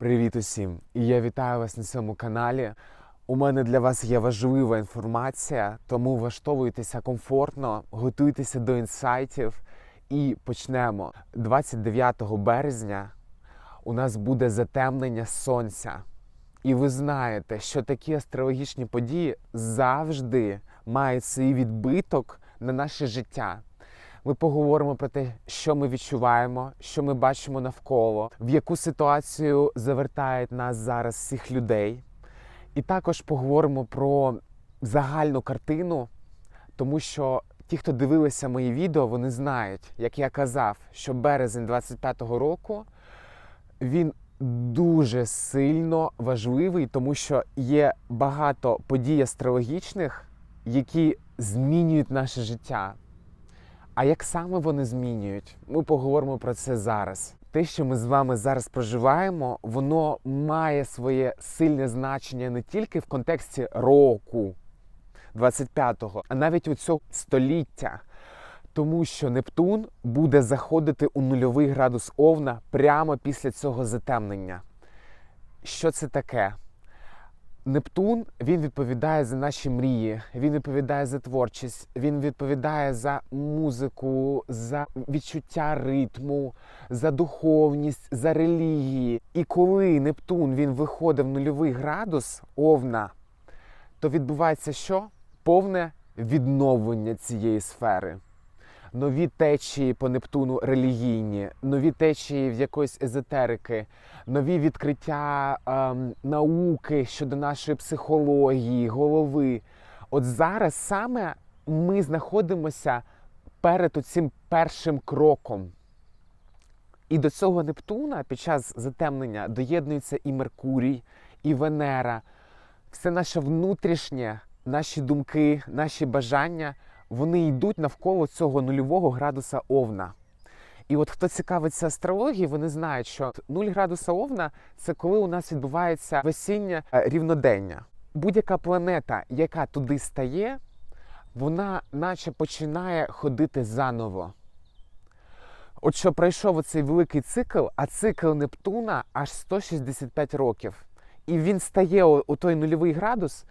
Привіт усім! І я вітаю вас на цьому каналі. У мене для вас є важлива інформація, тому влаштовуйтеся комфортно, готуйтеся до інсайтів і почнемо. 29 березня у нас буде затемнення сонця. І ви знаєте, що такі астрологічні події завжди мають свій відбиток на наше життя. Ми поговоримо про те, що ми відчуваємо, що ми бачимо навколо, в яку ситуацію завертають нас зараз всіх людей. І також поговоримо про загальну картину, тому що ті, хто дивилися мої відео, вони знають, як я казав, що березень 25-го року він дуже сильно важливий, тому що є багато подій астрологічних, які змінюють наше життя. А як саме вони змінюють? Ми поговоримо про це зараз. Те, що ми з вами зараз проживаємо, воно має своє сильне значення не тільки в контексті року 25-го, а навіть у цього століття. Тому що Нептун буде заходити у нульовий градус Овна прямо після цього затемнення. Що це таке? Нептун він відповідає за наші мрії, він відповідає за творчість, він відповідає за музику, за відчуття ритму, за духовність, за релігії. І коли Нептун він виходить в нульовий градус овна, то відбувається що? Повне відновлення цієї сфери. Нові течії по Нептуну релігійні, нові течії в якоїсь езотерики, нові відкриття ем, науки щодо нашої психології, голови. От зараз саме ми знаходимося перед цим першим кроком. І до цього Нептуна під час затемнення доєднується і Меркурій, і Венера. Все наше внутрішнє, наші думки, наші бажання вони йдуть навколо цього нульового градуса Овна. І от хто цікавиться астрологією, вони знають, що 0 градуса Овна це коли у нас відбувається весіння е, рівнодення. Будь-яка планета, яка туди стає, вона наче починає ходити заново. От що пройшов оцей великий цикл, а цикл Нептуна аж 165 років. І він стає у, у той нульовий градус,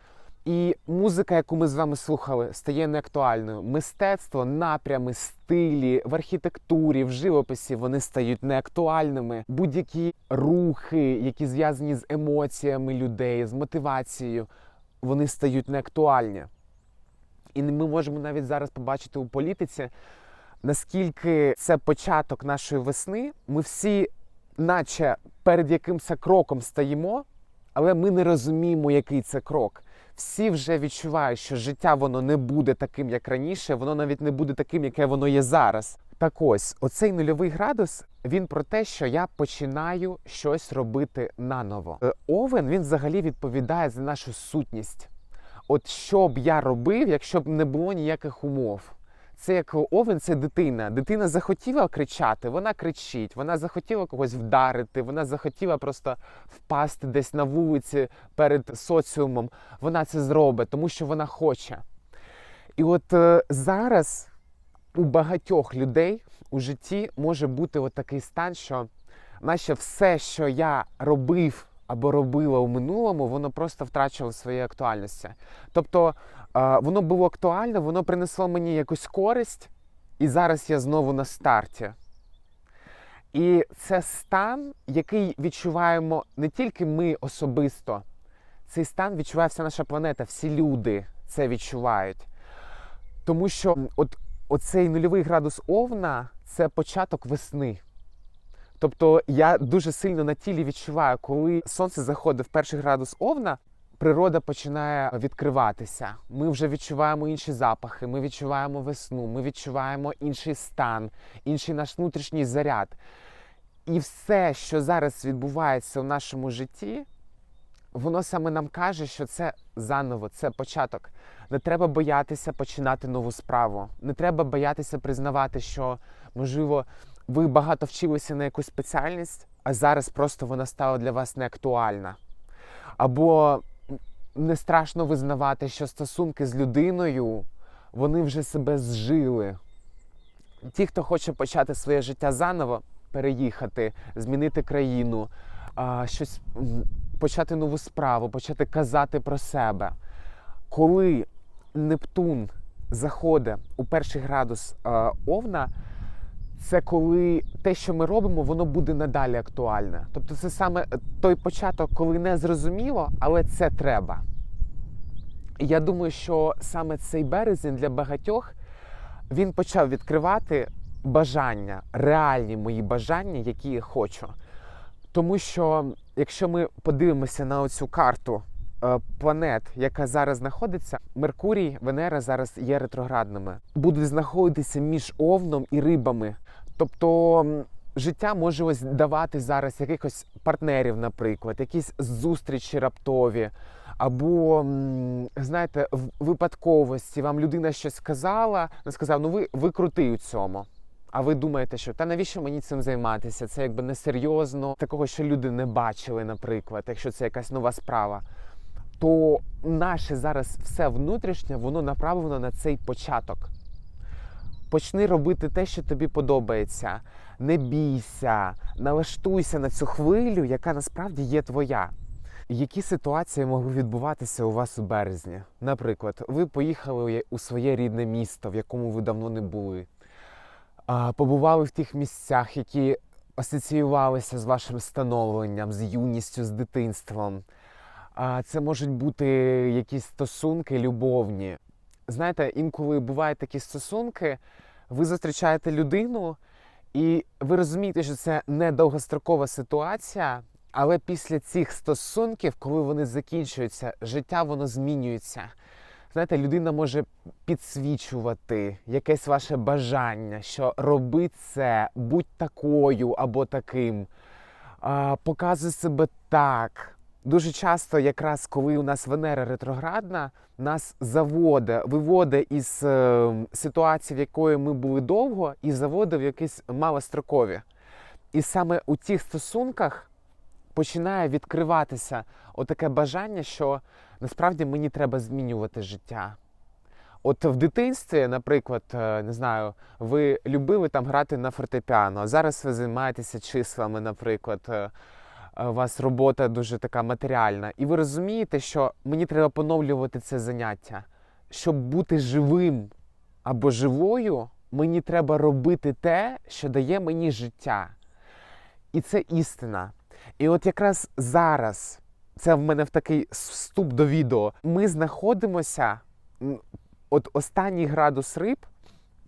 і музика, яку ми з вами слухали, стає неактуальною. Мистецтво, напрями, стилі в архітектурі, в живописі вони стають неактуальними. Будь-які рухи, які зв'язані з емоціями людей, з мотивацією, вони стають неактуальні. І ми можемо навіть зараз побачити у політиці, наскільки це початок нашої весни. Ми всі, наче перед якимось кроком стаємо, але ми не розуміємо, який це крок всі вже відчувають, що життя воно не буде таким, як раніше, воно навіть не буде таким, яке воно є зараз. Так ось, оцей нульовий градус він про те, що я починаю щось робити наново. Е, Овен він взагалі відповідає за нашу сутність. От що б я робив, якщо б не було ніяких умов. Це як овен, це дитина. Дитина захотіла кричати, вона кричить, вона захотіла когось вдарити, вона захотіла просто впасти десь на вулиці перед соціумом. Вона це зробить, тому що вона хоче. І от е, зараз у багатьох людей у житті може бути от такий стан, що наче все, що я робив або робила у минулому, воно просто втрачало своєї актуальності. Тобто воно було актуальне, воно принесло мені якусь користь, і зараз я знову на старті. І це стан, який відчуваємо не тільки ми особисто, цей стан відчуває вся наша планета, всі люди це відчувають. Тому що от, оцей нульовий градус Овна це початок весни. Тобто я дуже сильно на тілі відчуваю, коли сонце заходить в перший градус Овна, природа починає відкриватися. Ми вже відчуваємо інші запахи, ми відчуваємо весну, ми відчуваємо інший стан, інший наш внутрішній заряд. І все, що зараз відбувається в нашому житті, воно саме нам каже, що це заново, це початок. Не треба боятися починати нову справу. Не треба боятися признавати, що можливо ви багато вчилися на якусь спеціальність, а зараз просто вона стала для вас неактуальна. Або не страшно визнавати, що стосунки з людиною вони вже себе зжили. Ті, хто хоче почати своє життя заново, переїхати, змінити країну, щось почати нову справу, почати казати про себе. Коли Нептун заходить у перший градус Овна, це коли те, що ми робимо, воно буде надалі актуальне. Тобто, це саме той початок, коли не зрозуміло, але це треба. Я думаю, що саме цей березень для багатьох він почав відкривати бажання, реальні мої бажання, які я хочу. Тому що якщо ми подивимося на оцю карту е, планет, яка зараз знаходиться, Меркурій, Венера зараз є ретроградними, будуть знаходитися між овном і рибами. Тобто життя може ось давати зараз якихось партнерів, наприклад, якісь зустрічі раптові. Або, знаєте, в випадковості вам людина щось сказала, не сказав, ну ви, ви крутий у цьому. А ви думаєте, що та навіщо мені цим займатися? Це якби несерйозно, такого, що люди не бачили, наприклад, якщо це якась нова справа. То наше зараз все внутрішнє, воно направлено на цей початок. Почни робити те, що тобі подобається. Не бійся, налаштуйся на цю хвилю, яка насправді є твоя. Які ситуації могли відбуватися у вас у березні? Наприклад, ви поїхали у своє рідне місто, в якому ви давно не були, побували в тих місцях, які асоціювалися з вашим становленням, з юністю, з дитинством. Це можуть бути якісь стосунки любовні. Знаєте, інколи бувають такі стосунки, ви зустрічаєте людину, і ви розумієте, що це не довгострокова ситуація, але після цих стосунків, коли вони закінчуються, життя воно змінюється. Знаєте, людина може підсвічувати якесь ваше бажання, що роби це, будь такою або таким, показуй себе так. Дуже часто, якраз коли у нас Венера ретроградна, нас заводить, виводить із е, ситуації, в якої ми були довго, і заводить в якісь малострокові. І саме у тих стосунках починає відкриватися отаке бажання, що насправді мені треба змінювати життя. От в дитинстві, наприклад, е, не знаю, ви любили там грати на фортепіано, а зараз ви займаєтеся числами, наприклад. Е, У вас робота дуже така матеріальна, і ви розумієте, що мені треба поновлювати це заняття. Щоб бути живим або живою, мені треба робити те, що дає мені життя. І це істина. І от якраз зараз, це в мене в такий вступ до відео. Ми знаходимося, от останній градус риб,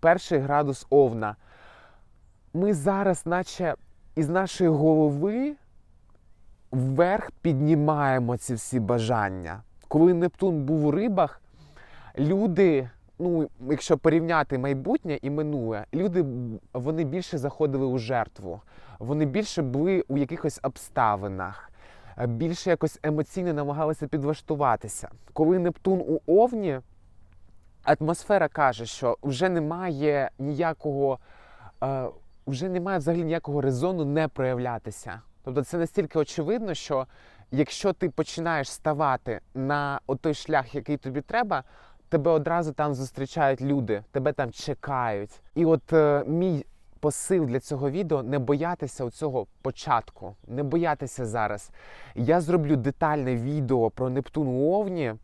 перший градус овна. Ми зараз, наче із нашої голови, вверх піднімаємо ці всі бажання. Коли Нептун був у рибах, люди, ну, якщо порівняти майбутнє і минуле, люди вони більше заходили у жертву, вони більше були у якихось обставинах, більше якось емоційно намагалися підлаштуватися. Коли Нептун у Овні, атмосфера каже, що вже немає ніякого, е, вже немає взагалі ніякого резону не проявлятися. Тобто це настільки очевидно, що якщо ти починаєш ставати на той шлях, який тобі треба, тебе одразу там зустрічають люди, тебе там чекають. І от е, мій посил для цього відео не боятися цього початку, не боятися зараз. Я зроблю детальне відео про Нептун у Овні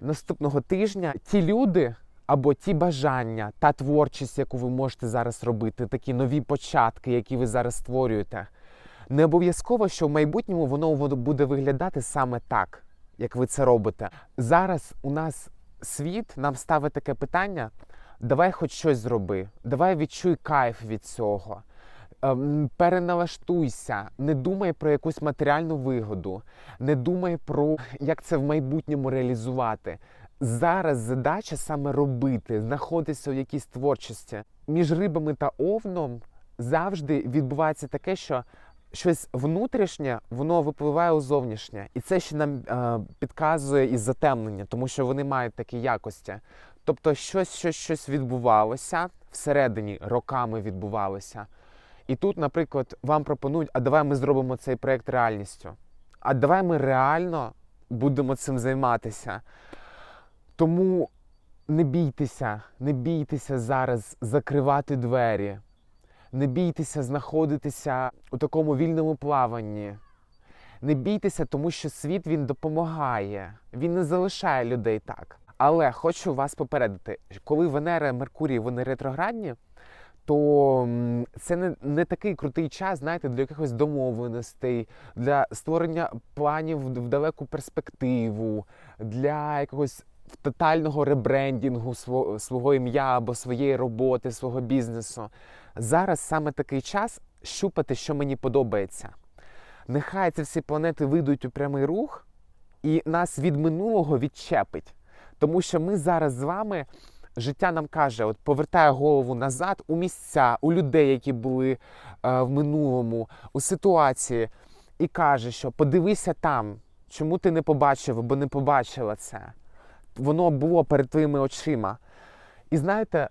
наступного тижня. Ті люди. Або ті бажання, та творчість, яку ви можете зараз робити, такі нові початки, які ви зараз створюєте. Не обов'язково, що в майбутньому воно буде виглядати саме так, як ви це робите. Зараз у нас світ нам ставить таке питання: давай хоч щось зроби, давай відчуй кайф від цього. Ем, Переналаштуйся, не думай про якусь матеріальну вигоду, не думай про як це в майбутньому реалізувати. Зараз задача саме робити, знаходитися в якійсь творчості. Між рибами та овном завжди відбувається таке, що щось внутрішнє, воно випливає у зовнішнє. І це ще нам е, підказує із затемнення, тому що вони мають такі якості. Тобто щось, щось, щось відбувалося всередині, роками відбувалося. І тут, наприклад, вам пропонують, а давай ми зробимо цей проєкт реальністю. А давай ми реально будемо цим займатися. Тому не бійтеся, не бійтеся зараз закривати двері, не бійтеся знаходитися у такому вільному плаванні. Не бійтеся, тому що світ він допомагає. Він не залишає людей так. Але хочу вас попередити, коли Венера Меркурій вони ретроградні, то це не, не такий крутий час, знаєте, для якихось домовленостей, для створення планів в в далеку перспективу, для якогось тотального ребрендінгу свого, свого ім'я або своєї роботи, свого бізнесу. Зараз саме такий час щупати, що мені подобається. Нехай ці всі планети вийдуть у прямий рух і нас від минулого відчепить. Тому що ми зараз з вами життя нам каже, от повертає голову назад у місця, у людей, які були е, в минулому, у ситуації, і каже, що подивися там, чому ти не побачив або не побачила це. Воно було перед твоїми очима. І знаєте,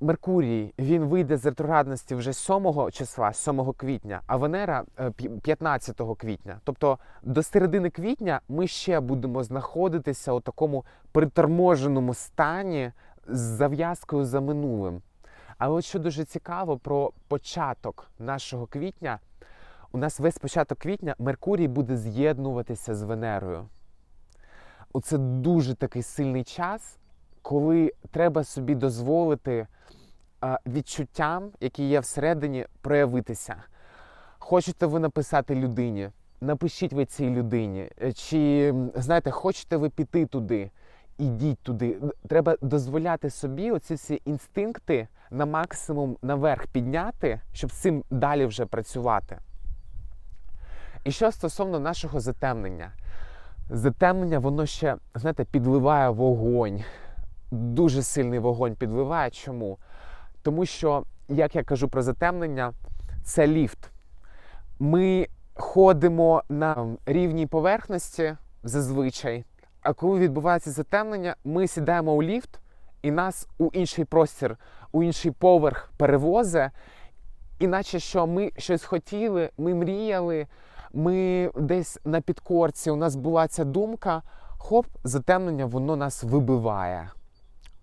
Меркурій він вийде з ретроградності вже 7 числа, 7 квітня, а Венера е, 15 квітня. Тобто до середини квітня ми ще будемо знаходитися у такому приторможеному стані з зав'язкою за минулим. Але от що дуже цікаво про початок нашого квітня, у нас весь початок квітня Меркурій буде з'єднуватися з Венерою. Оце дуже такий сильний час, коли треба собі дозволити відчуттям, які є всередині, проявитися. Хочете ви написати людині, напишіть ви цій людині. Е, Чи знаєте, хочете ви піти туди, ідіть туди. Треба дозволяти собі оці всі інстинкти на максимум наверх підняти, щоб з цим далі вже працювати. І що стосовно нашого затемнення, затемнення, воно ще, знаєте, підливає вогонь. Дуже сильний вогонь підливає. Чому? Тому що, як я кажу про затемнення, це ліфт. Ми ходимо на рівній поверхності зазвичай, а коли відбувається затемнення, ми сідаємо у ліфт і нас у інший простір, у інший поверх перевозе. Іначе що ми щось хотіли, ми мріяли, ми десь на підкорці, у нас була ця думка, хоп, затемнення, воно нас вибиває.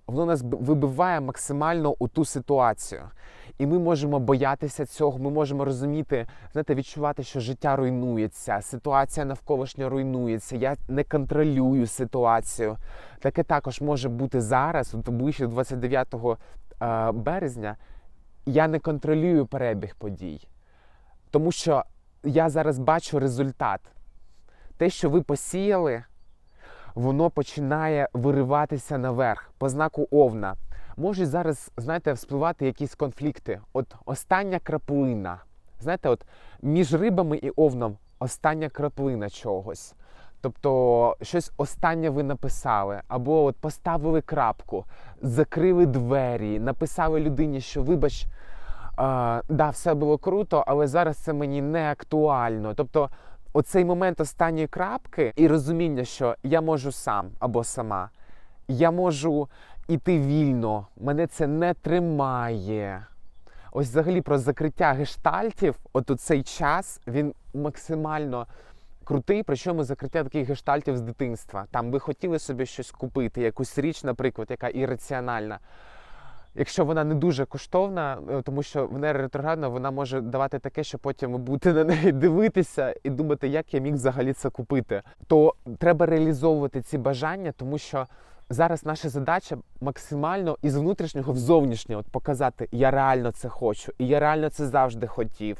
Воно нас вибиває максимально у ту ситуацію. І ми можемо боятися цього, ми можемо розуміти, знаєте, відчувати, що життя руйнується, ситуація навколишня руйнується, я не контролюю ситуацію. Таке також може бути зараз, от ближче 29 е, березня. Я не контролюю перебіг подій, тому що я зараз бачу результат. Те, що ви посіяли, воно починає вириватися наверх по знаку Овна. Можуть зараз, знаєте, вспливати якісь конфлікти. От остання краплина. Знаєте, от між рибами і овном остання краплина чогось. Тобто щось останнє ви написали, або от поставили крапку, закрили двері, написали людині, що вибач, а, да, все було круто, але зараз це мені не актуально. Тобто, оцей момент останньої крапки і розуміння, що я можу сам або сама, я можу іти вільно, мене це не тримає. Ось взагалі про закриття гештальтів, от у цей час він максимально крутий, причому закриття таких гештальтів з дитинства. Там ви хотіли собі щось купити, якусь річ, наприклад, яка ірраціональна. Якщо вона не дуже коштовна, е, тому що вона ретроградна, вона може давати таке, що потім будете на неї дивитися і думати, як я міг взагалі це купити. То треба реалізовувати ці бажання, тому що зараз наша задача максимально із внутрішнього в зовнішнє от показати, я реально це хочу, і я реально це завжди хотів.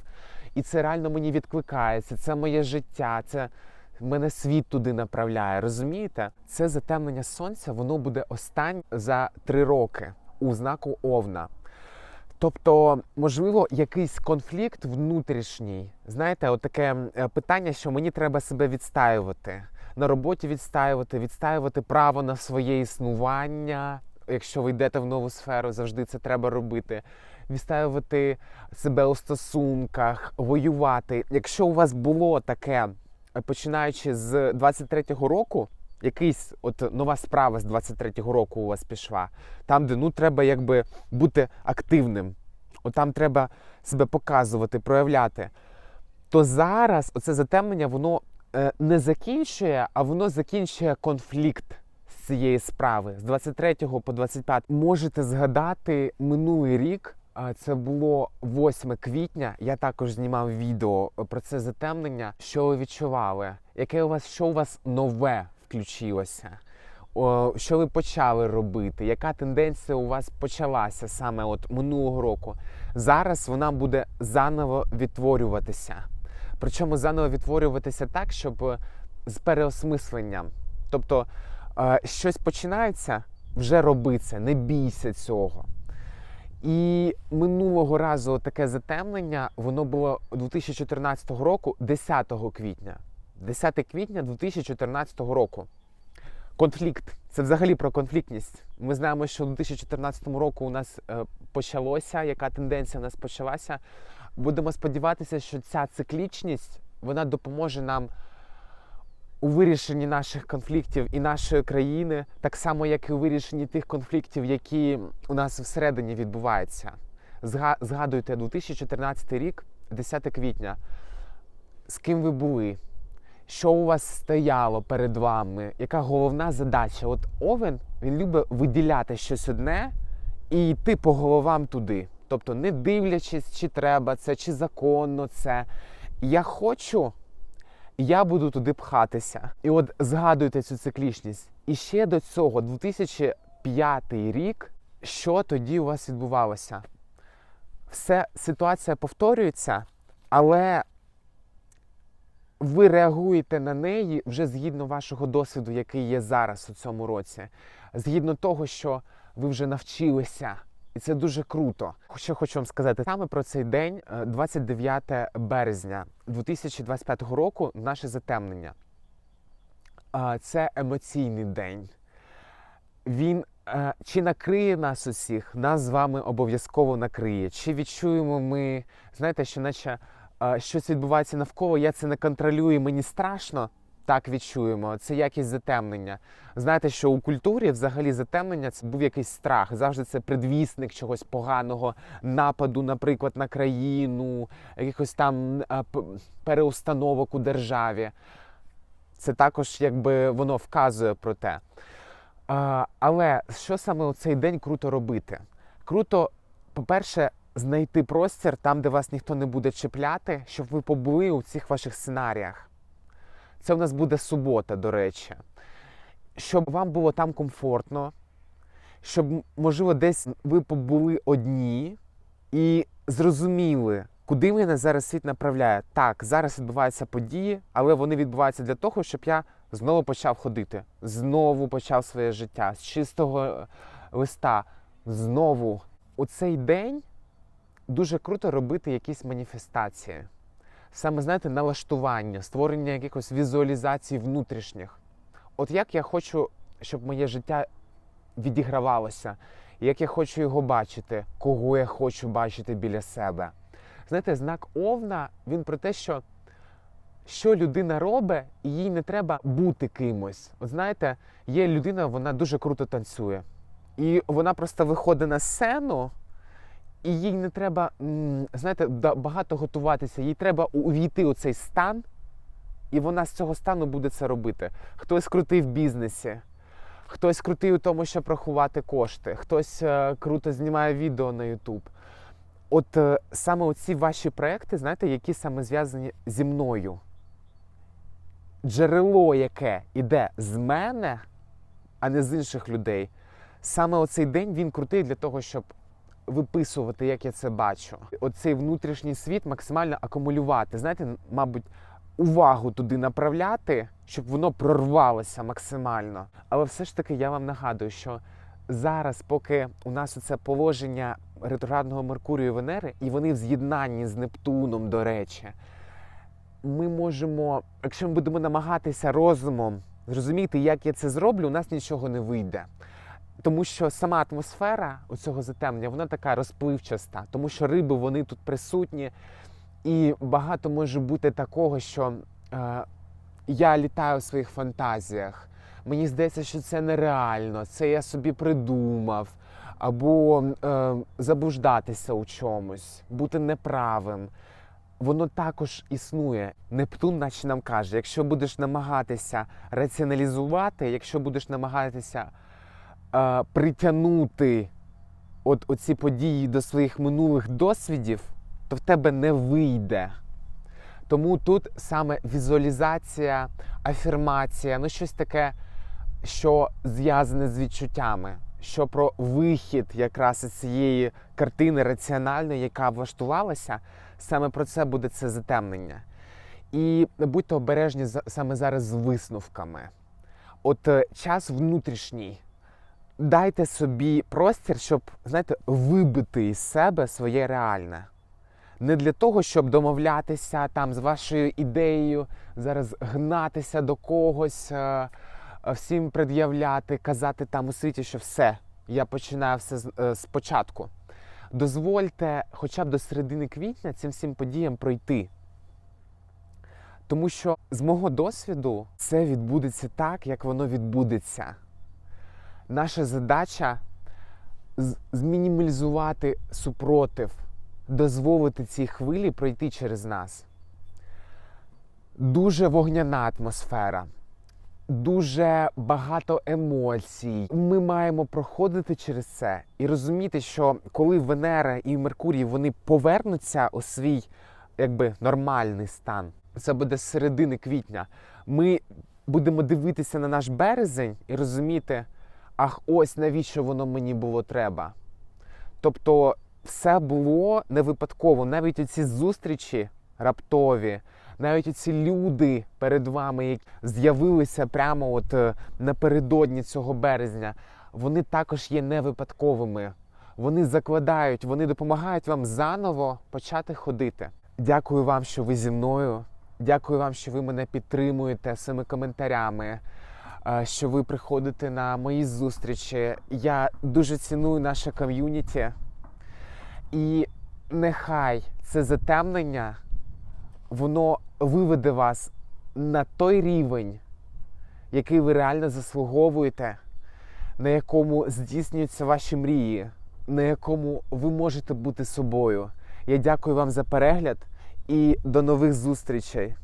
І це реально мені відкликається, це моє життя, це мене світ туди направляє. Розумієте? Це затемнення сонця, воно буде останнє за три роки у знаку Овна. Тобто, можливо, якийсь конфлікт внутрішній. Знаєте, от таке е, питання, що мені треба себе відстаювати. На роботі відстаювати, відстаювати право на своє існування. Якщо ви йдете в нову сферу, завжди це треба робити. Відстаювати себе у стосунках, воювати. Якщо у вас було таке, е, починаючи з 23-го року, якийсь от нова справа з 23-го року у вас пішла, там, де ну треба якби бути активним, от там треба себе показувати, проявляти. То зараз оце затемнення, воно е, не закінчує, а воно закінчує конфлікт цієї справи з 23 по 25. Можете згадати минулий рік, Це було 8 квітня. Я також знімав відео про це затемнення. Що ви відчували? Яке у вас що у вас нове включилося? О, що ви почали робити? Яка тенденція у вас почалася саме от минулого року? Зараз вона буде заново відтворюватися. Причому заново відтворюватися так, щоб е, з переосмисленням. Тобто е, щось починається, вже роби це, не бійся цього. І минулого разу таке затемнення, воно було 2014 року, 10 квітня. 10 квітня 2014 року. Конфлікт. Це взагалі про конфліктність. Ми знаємо, що у 2014 року у нас е, почалося, яка тенденція у нас почалася. Будемо сподіватися, що ця циклічність вона допоможе нам у вирішенні наших конфліктів і нашої країни, так само, як і у вирішенні тих конфліктів, які у нас всередині відбуваються. Зга- Згадуйте 2014 рік, 10 квітня. З ким ви були? Що у вас стояло перед вами? Яка головна задача? От Овен він любить виділяти щось одне і йти по головам туди. Тобто, не дивлячись, чи треба це, чи законно це. Я хочу, я буду туди пхатися. І от згадуйте цю циклічність. І ще до цього, 2005 рік, що тоді у вас відбувалося? Все, ситуація повторюється, але ви реагуєте на неї вже згідно вашого досвіду, який є зараз у цьому році, згідно того, що ви вже навчилися. І це дуже круто. Що хочу вам сказати саме про цей день, е, 29 березня 2025 року, наше затемнення. Це емоційний день. Він е, чи накриє нас усіх, нас з вами обов'язково накриє. Чи відчуємо ми, знаєте, що наче е, щось відбувається навколо, я це не контролюю, мені страшно. Так відчуємо. Це якість затемнення. Знаєте, що у культурі взагалі затемнення це був якийсь страх. Завжди це предвісник чогось поганого, нападу, наприклад, на країну, якихось там переустановок у державі. Це також якби воно вказує про те. Але що саме у цей день круто робити? Круто, по-перше, знайти простір там, де вас ніхто не буде чіпляти, щоб ви побули у цих ваших сценаріях. Це у нас буде субота, до речі. Щоб вам було там комфортно, щоб, можливо, десь ви побули одні і зрозуміли, куди мене зараз світ направляє. Так, зараз відбуваються події, але вони відбуваються для того, щоб я знову почав ходити, знову почав своє життя з чистого е, листа. Знову у цей день дуже круто робити якісь маніфестації. Саме знаєте, налаштування, створення якихось візуалізацій внутрішніх. От як я хочу, щоб моє життя відігравалося, як я хочу його бачити, кого я хочу бачити біля себе. Знаєте, знак Овна він про те, що що людина робить, і їй не треба бути кимось. От знаєте, є людина, вона дуже круто танцює. І вона просто виходить на сцену, і їй не треба, знаєте, багато готуватися. Їй треба увійти у цей стан, і вона з цього стану буде це робити. Хтось крутий в бізнесі, хтось крутий у тому, щоб рахувати кошти, хтось е, круто знімає відео на YouTube. От е, саме оці ваші проекти, знаєте, які саме зв'язані зі мною. Джерело, яке іде з мене, а не з інших людей. Саме оцей день він крутий для того, щоб виписувати, як я це бачу. Оцей внутрішній світ максимально акумулювати. Знаєте, мабуть, увагу туди направляти, щоб воно прорвалося максимально. Але все ж таки я вам нагадую, що зараз, поки у нас це положення ретроградного Меркурію і Венери, і вони в з'єднанні з Нептуном, до речі, ми можемо, якщо ми будемо намагатися розумом зрозуміти, як я це зроблю, у нас нічого не вийде. Тому що сама атмосфера у цього затемнення, вона така розпливчаста, тому що риби вони тут присутні, і багато може бути такого, що е, я літаю в своїх фантазіях. Мені здається, що це нереально, це я собі придумав, або е, заблуждатися у чомусь, бути неправим. Воно також існує. Нептун, наче нам каже, якщо будеш намагатися раціоналізувати, якщо будеш намагатися е, притягнути от оці події до своїх минулих досвідів, то в тебе не вийде. Тому тут саме візуалізація, афірмація, ну щось таке, що зв'язане з відчуттями, що про вихід якраз із цієї картини раціональної, яка влаштувалася, саме про це буде це затемнення. І будьте обережні саме зараз з висновками. От е, час внутрішній. Дайте собі простір, щоб, знаєте, вибити із себе своє реальне. Не для того, щоб домовлятися там з вашою ідеєю, зараз гнатися до когось, е, всім пред'являти, казати там у світі, що все, я починаю все е, спочатку. Дозвольте хоча б до середини квітня цим всім подіям пройти. Тому що з мого досвіду це відбудеться так, як воно відбудеться. Наша задача змінімалізувати супротив, дозволити цій хвилі пройти через нас. Дуже вогняна атмосфера, дуже багато емоцій. Ми маємо проходити через це і розуміти, що коли Венера і Меркурій вони повернуться у свій якби нормальний стан, це буде з середини квітня. Ми будемо дивитися на наш березень і розуміти, ах, ось навіщо воно мені було треба. Тобто, все було не випадково. Навіть оці зустрічі раптові, навіть оці люди перед вами, які з'явилися прямо от е, напередодні цього березня, вони також є не випадковими. Вони закладають, вони допомагають вам заново почати ходити. Дякую вам, що ви зі мною. Дякую вам, що ви мене підтримуєте своїми коментарями, що ви приходите на мої зустрічі. Я дуже ціную наше ком'юніті. І нехай це затемнення, воно виведе вас на той рівень, який ви реально заслуговуєте, на якому здійснюються ваші мрії, на якому ви можете бути собою. Я дякую вам за перегляд і до нових зустрічей.